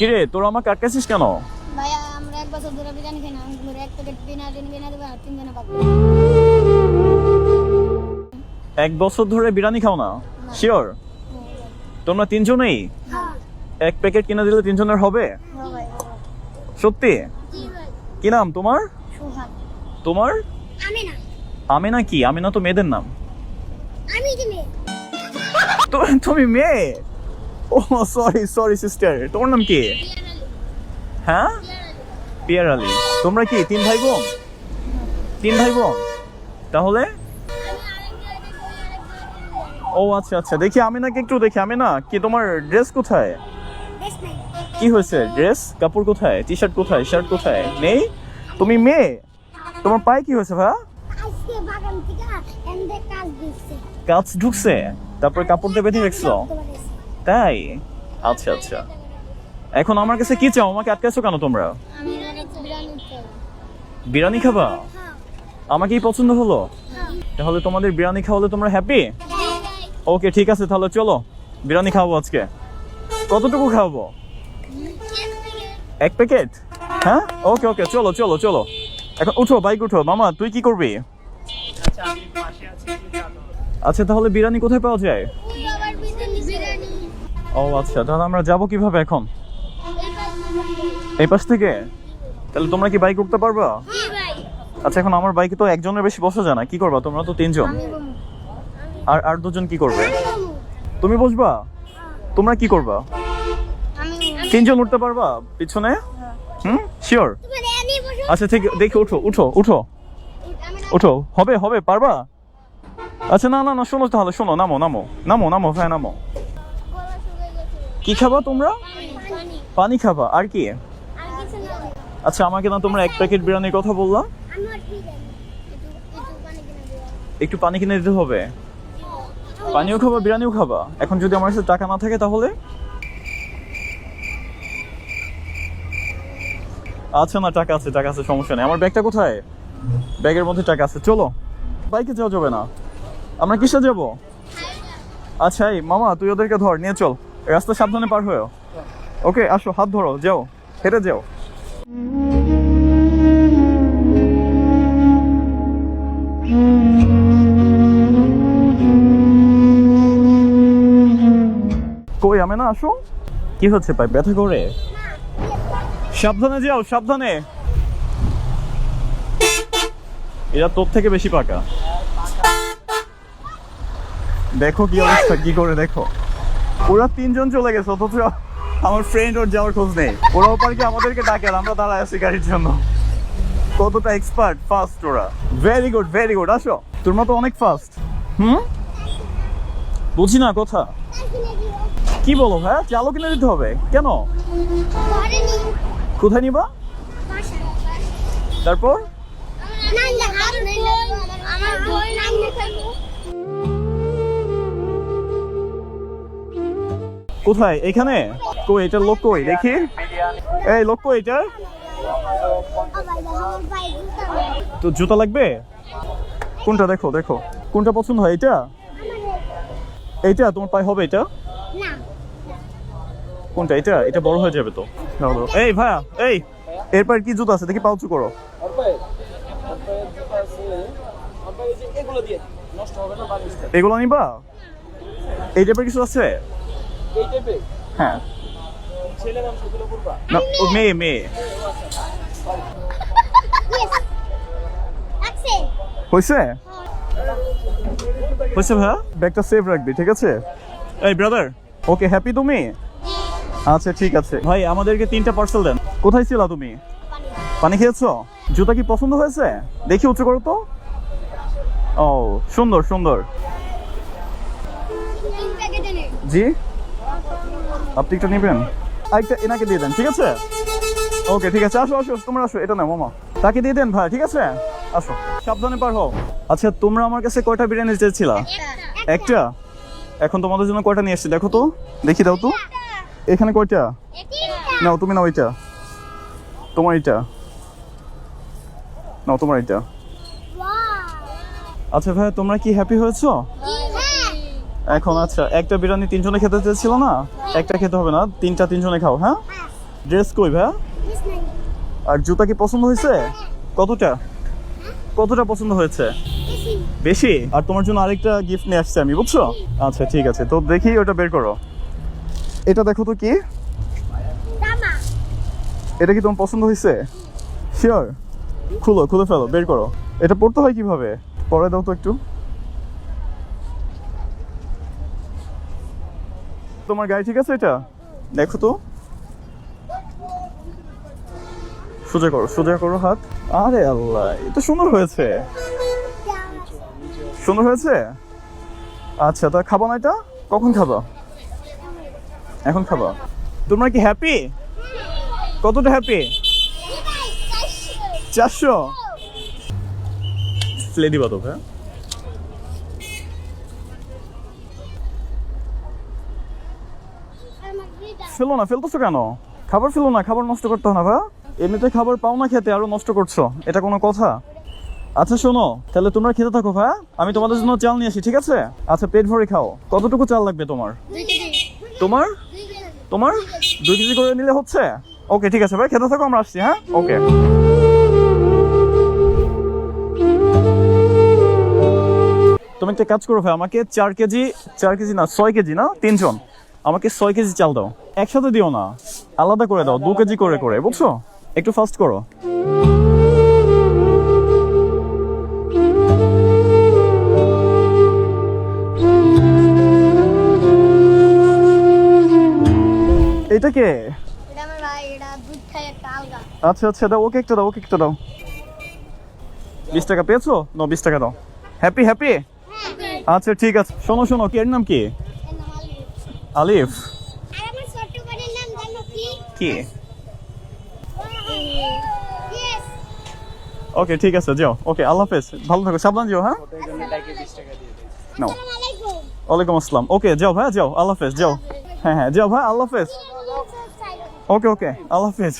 কিরে তোরা আমাকে আটকাছিস কেন? আমরা এক বছর ধরে বিরিয়ানি খাই না। আমরা এক প্যাকেট বিরিয়ানি বিনা দেবো আর তিন জনে পাবো এক বছর ধরে বিরিয়ানি খাও না? শিওর তোমরা তিনজনেই? হ্যাঁ। এক প্যাকেট কিনে দিলে তিনজনের হবে? সত্যি? কি নাম তোমার? তোমার? আমি না আমিনা কি? আমিনা তো মেয়েদের নাম। তুমি মেয়ে? ও সরি সরি সিস্টার তোমার নাম কি? হ্যাঁ? পিয়ার আলী। তোমরা কি তিন ভাই বোন? তিন ভাই বোন? তাহলে? ও আচ্ছা আচ্ছা। দেখি আমি নাকি একটু দেখি। আমি না কি তোমার ড্রেস কোথায়? কি হয়েছে? ড্রেস? কাপড় কোথায়? টি শার্ট কোথায়? শার্ট কোথায়? নেই? তুমি মেয়ে? তোমার পায়ে কি হয়েছে ভাই এন্ডে কাজ ঢুকছে? তারপরে কাপড় দিয়ে বেঁধে রেখছো? তাই? আচ্ছা আচ্ছা। এখন আমার কাছে কি চাও? আমাকে আটকাছো কেন তোমরা? বিরিয়ানি খাবা? হ্যাঁ। আমাকেই পছন্দ হলো? তাহলে তোমাদের বিরিয়ানি খাওয়ালে তোমরা হ্যাপি ওকে ঠিক আছে তাহলে চলো। বিরিয়ানি খাওয়াবো আজকে। কতটুকু খাওয়াবো? এক প্যাকেট? হ্যাঁ? ওকে ওকে চলো চলো চলো। এখন উঠো বাইক উঠো। মামা তুই কি করবি? আচ্ছা তাহলে বিরিয়ানি কোথায় পাওয়া যায়? ও আচ্ছা তাহলে আমরা যাব কীভাবে এখন? এই পাশ থেকে? তাহলে তোমরা কি বাইক উঠতে পারবা? আচ্ছা এখন আমার বাইকে তো একজনের বেশি বসা যায় না। কি করবা তোমরা তো তিনজন? আর আর দুজন কি করবে? তুমি বসবা? তোমরা কি করবা? তিনজন উঠতে পারবা পিছনে? হুম? শিওর আচ্ছা ঠিক দেখি উঠো উঠো উঠো। উঠো। হবে হবে পারবা? আচ্ছা না না না শোনো তাহলে শোনো নামো নামো। নামো নামো হ্যাঁ নামো। কি খাবা তোমরা? পানি খাবা। আর কি? আচ্ছা আমাকে না তোমরা এক প্যাকেট বিরিয়ানির কথা বললাম। একটু পানি কিনে দিতে হবে। পানিও খাবা, বিরিয়ানিও খাবা। এখন যদি আমার কাছে টাকা না থাকে তাহলে? আচ্ছা না, টাকা আছে টাকা আছে, সমস্যা নেই। আমার ব্যাগটা কোথায়? ব্যাগের মধ্যে টাকা আছে। চলো। বাইকে যাওয়া যাবে না। আমরা কিসে যাব? আচ্ছা এই, মামা, তুই ওদেরকে ধর, নিয়ে চল। রাস্তা সাবধানে পার হয়েও। ওকে, আসো, হাত ধরো, যাও, হেঁটে যাও। কই, আমি না, আসো। কি হচ্ছে পাই ব্যথা করে? সাবধানে যাও, সাবধানে। এরা তোর থেকে বেশি পাকা। দেখো কি অবস্থা, কি করে দেখো। ওরা তিনজন চলে গেছে, অথচ আমার ফ্রেন্ড ওর যাওয়ার খোঁজ নেই। ওরা ওপার কি আমাদেরকে ডাকে আর আমরা দাঁড়ায় আছি গাড়ির জন্য। কতটা এক্সপার্ট ফাস্ট ওরা। ভেরি গুড ভেরি গুড আসো। তোর মতো অনেক ফাস্ট হুম? বুঝি না কথা। কি বলো হ্যাঁ চালও কিনে দিতে হবে? কেন? কোথায় নিবা? তারপর? আমার কোথায়? এখানে? কই এটা লোক কই? দেখি। এই, লোক কই এটা তো জুতা লাগবে? কোনটা দেখো দেখো। কোনটা পছন্দ হয় এটা এইটা? তোমার পায়ে হবে এটা? কোনটা? এটা এটা বড় হয়ে যাবে তো। এই, ভাইয়া, এই এরপর কি জুতা আছে? দেখি, পাউচু করো। এগুলো নিবা? এই টাইপের কিছু আছে? হ্যাঁ। না ও মেয়ে মেয়ে। হয়েছে হয়েছে ভাইয়া? ব্যাগটা সেফ রাখবি ঠিক আছে? এই ব্রাদার ওকে হ্যাপি তুমি? আচ্ছা ঠিক আছে। ভাই আমাদেরকে তিনটা পার্সেল দেন। কোথায় ছিল তুমি? পানি। খেয়েছো? জুতা কি পছন্দ হয়েছে? দেখি উঁচু করো তো। ও সুন্দর সুন্দর। তিন প্যাকেটে নেই জি? আপনি একটা নেবেন? আরেকটা এনাকে দিয়ে দেন, ঠিক আছে? ওকে, ঠিক আছে, আসো আসো, তোমরা আসো, এটা না মামা। তাকে দিয়ে দেন, ভাই, ঠিক আছে? আসো, সাবধানে পার হও। আচ্ছা তোমরা আমার কাছে কয়টা বিরিয়ানি চেয়েছিলা? একটা? এখন তোমাদের জন্য কয়টা নিয়ে এসেছি, দেখো তো, দেখি দাও তো। এখানে কয়টা? নাও, তুমি নাও এটা। তোমার এটা। নাও, তোমার এটা। আচ্ছা ভাই, তোমরা কি হ্যাপি হয়েছো? এখন আচ্ছা একটা বিরিয়ানি তিনজনে খেতে চেয়েছিল না? একটা খেতে হবে না, তিনটা তিনজনে খাও হ্যাঁ? ড্রেস কই nine. আর জুতা কি পছন্দ হয়েছে? কতটা? কতটা পছন্দ হয়েছে? বেশি? আর তোমার জন্য আরেকটা গিফট নিয়ে আসছি আমি, বুঝছ? আচ্ছা ঠিক আছে, তো দেখি ওটা বের করো। এটা দেখো তো কি? এটা কি তোমার পছন্দ হয়েছে? শিওর খুলো, খুলে ফেলো, বের করো। এটা পড়তে হয় কীভাবে? পরে দাও তো একটু। তোমার গায়ে ঠিক আছে এটা? দেখো তো। সোজা করো সোজা করো হাত। আরে আল্লাহ এটা সুন্দর হয়েছে। সুন্দর হয়েছে? আচ্ছা তা খাব না এটা? কখন খাব? এখন খাব। তোমরা কি হ্যাপি কতটা হ্যাপি চারশো। ফেলে দিবা তো ভাই ফেলো না ফেলতেছো কেন? খাবার ফেলো না খাবার নষ্ট করতে হয় না ভাই এমনিতে খাবার পাও না খেতে আরও নষ্ট করছ এটা কোনো কথা? আচ্ছা শোনো তাহলে তোমরা খেতে থাকো ভাই আমি তোমাদের জন্য চাল নিয়ে আসি ঠিক আছে? আচ্ছা পেট ভরে খাও। কতটুকু চাল লাগবে তোমার? তোমার? তোমার? দুই কেজি করে নিলে হচ্ছে? ওকে ঠিক আছে ভাই খেতে থাকো আমরা আসছি হ্যাঁ? ওকে। তুমি একটা কাজ করো ভাই আমাকে চার কেজি চার কেজি না ছয় কেজি না তিনজন। আমাকে ছয় কেজি চাল দাও। একসাথে দিও না। আলাদা করে দাও দু কেজি করে করে বুঝছ? একটু ফাস্ট করো। এটা কে? আচ্ছা আচ্ছা দাও ওকে একটা দাও ওকে একটা দাও। বিশ টাকা পেয়েছ? নো বিশ টাকা দাও। হ্যাপি হ্যাপি আচ্ছা ঠিক আছে। শোনো শোনো কি এর নাম কি? আলিফ? কি? ওকে ঠিক আছে যাও। ওকে আল্লাহ হাফেজ ভালো থাকো সাবধান যাও হ্যাঁ? নাও। ওয়ালাইকুম আসসালাম। ওকে যাও ভাই যাও আল্লাহ হাফেজ যাও। হ্যাঁ হ্যাঁ যাও ভাই আল্লাহ হাফেজ। ওকে ওকে আল্লাহ হাফেজ।